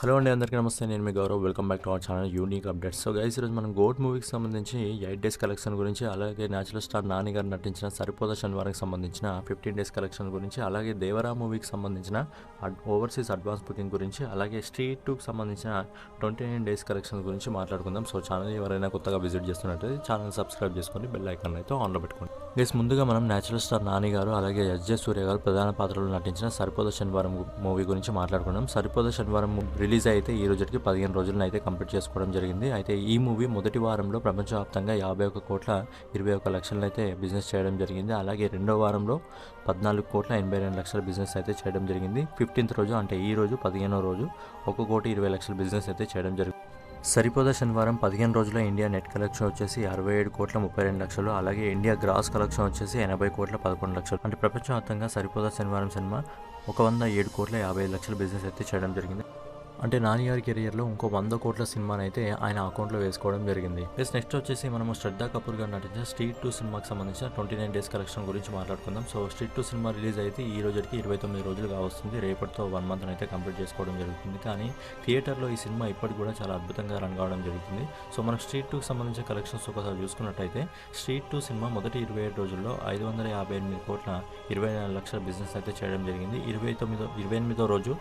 Hello అండి అందరికీ నమస్తే. నేను మీ Gaurav. Welcome back to our channel unique updates so guys ఈరోజు మనం గోట్ మూవీకి సంబంధించి ఎయిట్ డేస్ కలెక్షన్ గురించి అలాగే న్యాచురల్ స్టార్ నాని గారు నటించిన సరిపోద శనివారంకి సంబంధించిన ఫిఫ్టీన్ డేస్ కలెక్షన్ గురించి అలాగే దేవరా మూవీకి సంబంధించిన ఓవర్సీస్ అడ్వాన్స్ బుకింగ్ గురించి అలాగే స్ట్రీట్ టూకి సంబంధించిన ట్వంటీ నైన్ డేస్ కలెక్షన్ గురించి మాట్లాడుకుందాం. సో ఛానల్ ఎవరైనా కొత్తగా విజిట్ చేస్తున్నట్టు ఛానల్ సబ్స్క్రైబ్ చేసుకొని బెల్ ఐకాన్ అయితే ఆన్లో పెట్టుకోండి. గైస్ ముందుగా మనం న్యాచురల్ స్టార్ నాని గారు అలాగే ఎస్జే సూర్య గారు ప్రధాన పాత్రలో నటించిన సరిపోద శనివారం మూవీ గురించి మాట్లాడుకున్నాం సరిపోద శనివారం రిలీజ్ అయితే ఈ రోజుకి పదిహేను రోజులను అయితే కంప్లీట్ చేసుకోవడం జరిగింది. అయితే ఈ మూవీ మొదటి వారంలో ప్రపంచవ్యాప్తంగా యాభై ఒక కోట్ల ఇరవై ఒక లక్షలను అయితే బిజినెస్ చేయడం జరిగింది. అలాగే రెండో వారంలో పద్నాలుగు కోట్ల ఎనభై రెండు లక్షల బిజినెస్ అయితే చేయడం జరిగింది. ఫిఫ్టీన్త్ రోజు అంటే ఈ రోజు పదిహేనో రోజు ఒక కోటి ఇరవై లక్షల బిజినెస్ అయితే చేయడం జరిగింది సరిపోదా శనివారం పదిహేను రోజుల ఇండియా నెట్ కలెక్షన్ వచ్చేసి అరవై ఏడు కోట్ల ముప్పై రెండు లక్షలు. అలాగే ఇండియా గ్రాస్ కలెక్షన్ వచ్చేసి ఎనభై కోట్ల పదకొండు లక్షలు. అంటే ప్రపంచవ్యాప్తంగా సరిపోదా శనివారం సినిమా ఒక వంద ఏడు కోట్ల యాభై ఐదు లక్షల బిజినెస్ అయితే చేయడం జరిగింది. అంటే నాని గారి కెరియర్లో ఇంకో వంద కోట్ల సినిమాని అయితే ఆయన అకౌంట్లో వేసుకోవడం జరిగింది. ప్లస్ నెక్స్ట్ వచ్చేసి మనము శ్రద్ధా కపూర్ గారు నటించిన స్ట్రీట్ టూ సినిమాకి సంబంధించిన ట్వంటీ నైన్ డేస్ కలెక్షన్ గురించి మాట్లాడుకుందాం. సో స్ట్రీట్ టూ సినిమా రిలీజ్ అయితే ఈ రోజుకి ఇరవై తొమ్మిది రోజులుగా వస్తుంది రేపటితో వన్ మంత్ అయితే కంప్లీట్ చేసుకోవడం జరుగుతుంది. కానీ థియేటర్లో ఈ సినిమా ఇప్పటికి కూడా చాలా అద్భుతంగా రన్ కావడం జరుగుతుంది. సో మనం స్ట్రీట్ టూకి సంబంధించిన కలెక్షన్స్ ఒకసారి చూసుకున్నట్టయితే స్ట్రీట్ టూ సినిమా మొదటి ఇరవై ఏడు రోజుల్లో ఐదు వందల యాభై ఎనిమిది కోట్ల ఇరవై నాలుగు లక్షల బిజినెస్ అయితే చేయడం జరిగింది. ఇరవై తొమ్మిదో ఇరవై ఎనిమిదో రోజు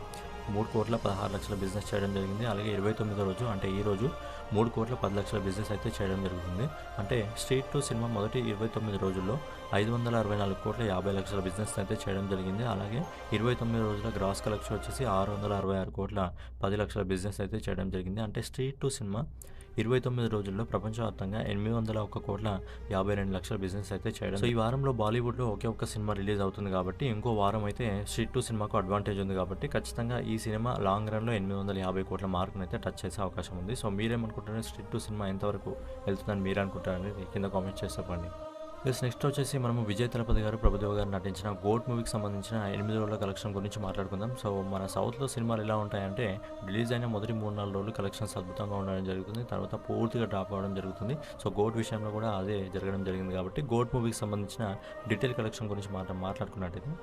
మూడు కోట్ల పదహారు లక్షల బిజినెస్ చేయడం జరిగింది. అలాగే ఇరవై తొమ్మిదో రోజు అంటే ఈ రోజు మూడు కోట్ల పది లక్షల బిజినెస్ అయితే చేయడం జరుగుతుంది అంటే స్ట్రీట్ టూ సినిమా మొదటి ఇరవై తొమ్మిది రోజుల్లో ఐదు వందల అరవై నాలుగు కోట్ల యాభై లక్షల బిజినెస్ అయితే చేయడం జరిగింది. అలాగే ఇరవై తొమ్మిది రోజుల గ్రాస్ కలెక్షన్ వచ్చేసి ఆరు వందల అరవై ఆరు కోట్ల పది లక్షల బిజినెస్ అయితే చేయడం జరిగింది. అంటే స్ట్రీట్ టూ సినిమా ఇరవై తొమ్మిది రోజుల్లో ప్రపంచవ్యాప్తంగా ఎనిమిది వందల ఒక్క కోట్ల యాభై రెండు లక్షల బిజినెస్ అయితే చేయడం సో ఈ వారంలో బాలీవుడ్లో ఒకే ఒక్క సినిమా రిలీజ్ అవుతుంది కాబట్టి ఇంకో వారం అయితే స్ట్రీట్ టూ సినిమాకు అడ్వాంటేజ్ ఉంది కాబట్టి ఖచ్చితంగా ఈ సినిమా లాంగ్ రన్లో ఎనిమిది వందల యాభై కోట్ల మార్కును అయితే టచ్ చేసే అవకాశం ఉంది. సో మీరేమనుకుంటున్నారు స్ట్రీట్ టూ సినిమా ఎంతవరకు వెళ్తుందని మీరు అనుకుంటారని కింద కామెంట్ చేసి చెప్పండి. ఎస్ నెక్స్ట్ వచ్చేసి మనము విజయ్ తలపతి గారు ప్రభుదేవ గారు నటించిన గోట్ మూవీకి సంబంధించిన ఎనిమిది రోజుల కలెక్షన్ గురించి మాట్లాడుకుందాం. సో మన సౌత్లో సినిమాలు ఎలా ఉంటాయంటే రిలీజ్ అయిన మొదటి మూడు నాలుగు రోజులు కలెక్షన్స్ అద్భుతంగా ఉండడం జరుగుతుంది. తర్వాత పూర్తిగా డ్రాప్ అవ్వడం జరుగుతుంది. సో గోట్ విషయంలో కూడా అదే జరగడం జరిగింది కాబట్టి గోట్ మూవీకి సంబంధించిన డీటెయిల్ కలెక్షన్ గురించి మాట మాట్లాడుకున్నట్టయితే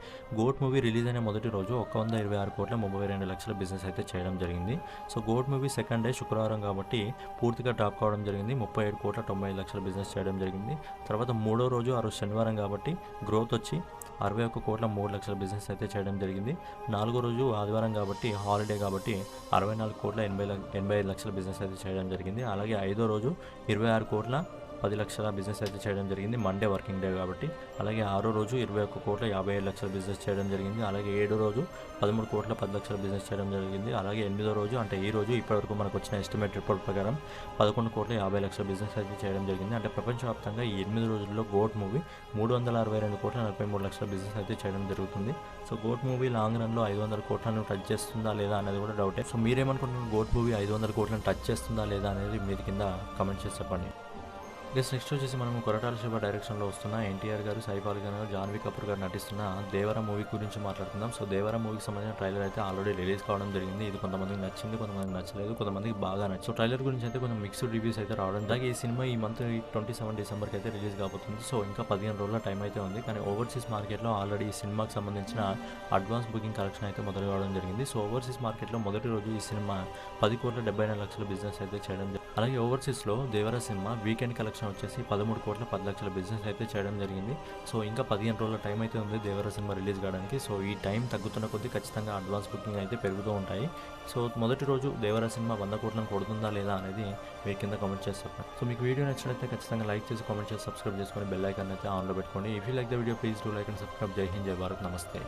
గోట్ మూవీ రిలీజ్ అయిన మొదటి రోజు ఒక వంద ఇరవై ఆరు కోట్ల ముప్పై రెండు లక్షల బిజినెస్ అయితే చేయడం జరిగింది. So GOAT movie second day శుక్రవారం కాబట్టి పూర్తిగా డ్రాప్ కావడం జరిగింది. ముప్పై ఏడు కోట్ల తొంభై ఐదు లక్షల బిజినెస్ చేయడం జరిగింది. తర్వాత మూడో రోజు ఆ రోజు శనివారం కాబట్టి గ్రోత్ వచ్చి అరవై ఒక్క కోట్ల మూడు లక్షల బిజినెస్ అయితే చేయడం జరిగింది. నాలుగో రోజు ఆదివారం కాబట్టి హాలిడే కాబట్టి అరవై నాలుగు కోట్ల ఎనభై లక్ష- ఎనభై ఐదు లక్షల బిజినెస్ అయితే చేయడం జరిగింది. అలాగే ఐదో రోజు ఇరవై ఆరు కోట్ల పది లక్షల బిజినెస్ అయితే చేయడం జరిగింది. మండే వర్కింగ్ డే కాబట్టి. అలాగే ఆరో రోజు ఇరవై ఒక్క కోట్ల యాభై ఏడు లక్షల బిజినెస్ చేయడం జరిగింది. అలాగే ఏడో రోజు పదమూడు కోట్ల పది లక్షల బిజినెస్ చేయడం జరిగింది. అలాగే ఎనిమిదో రోజు అంటే ఈ రోజు ఇప్పటివరకు మనకు వచ్చిన ఎస్టిమేట్ రిపోర్ట్ ప్రకారం పదకొండు కోట్ల యాభై లక్షల బిజినెస్ అయితే చేయడం జరిగింది. అంటే ప్రపంచవ్యాప్తంగా ఈ ఎనిమిది రోజుల్లో గోట్ మూవీ మూడు వందల అరవై రెండు కోట్ల నలభై మూడు లక్షల బిజినెస్ అయితే చేయడం జరుగుతుంది. సో గోట్ మూవీ లాంగ్ రన్లో ఐదు వందల కోట్లను టచ్ చేస్తుందా లేదా అనేది కూడా డౌటే సో మీరేమనుకుంటున్నారు గోట్ మూవీ ఐదు వందల కోట్లను టచ్ చేస్తుందా లేదా అనేది మీరు కింద కమెంట్ చేసి చెప్పండి. గెస్ నెక్స్ట్ వచ్చేసి మనం కొరటాల శివ డైరెక్షన్లో వస్తున్న ఎన్టీఆర్ గారు సైఫాల్ గారు జాన్వీ కపూర్ గారు నటిస్తున్న దేవర మూవీ గురించి మాట్లాడుకుందాం. సో దేవర మూవీకి సంబంధించిన ట్రైలర్ అయితే ఆల్రెడీ రిలీజ్ కావడం జరిగింది. ఇది కొంతమందికి నచ్చింది కొంతమందికి నచ్చలేదు కొంతమందికి బాగా నచ్చింది. సో ట్రైలర్ గురించి అయితే కొంచెం మిక్స్డ్ రివ్యూస్ అయితే రావడం అలాగే ఈ సినిమా ఈ మంత్ ట్వంటీ సెవెన్ డిసెంబర్కి అయితే రిలీజ్ కాబోతుంది. సో ఇంకా పదిహేను రోజుల టైం అయితే ఉంది. కానీ ఓవర్సీస్ మార్కెట్లో ఆల్రెడీ ఈ సినిమాకి సంబంధించిన అడ్వాన్స్ బుకింగ్ కలెక్షన్ అయితే మొదలు కావడం జరిగింది. సో ఓవర్సీస్ మార్కెట్లో మొదటి రోజు ఈ సినిమా పది కోట్ల డెబ్బై నాలుగు లక్షల బిజినెస్ అయితే చేయడం జరిగింది అలాగే ఓవర్సీస్లో దేవర సినిమా వీకెండ్ కలెక్షన్ వచ్చేసి పదమూడు కోట్ల పది లక్షల బిజినెస్ అయితే చేయడం జరిగింది. సో ఇంకా పదిహేను రోజుల టైం అయితే ఉంది దేవర సినిమా రిలీజ్ కావడానికి. సో ఈ టైం తగ్గుతున్న కొద్దీ ఖచ్చితంగా అడ్వాన్స్ బుకింగ్ అయితే పెరుగుతూ ఉంటాయి. సో మొదటి రోజు దేవరా సినిమా వంద కోట్లను కొడుతుందా లేదా అనేది మీరు కింద కామెంట్ చేసి చెప్పండి. సో మీకు వీడియో నచ్చినట్లయితే ఖచ్చితంగా లైక్ చేసి కామెంట్ చేసి సబ్స్క్రైబ్ చేసుకొని బెల్ ఐకాన్ అయితే ఆన్లో పెట్టుకోండి. If you like the video please do like and subscribe Jai Hind Jai Bharat. నమస్తే.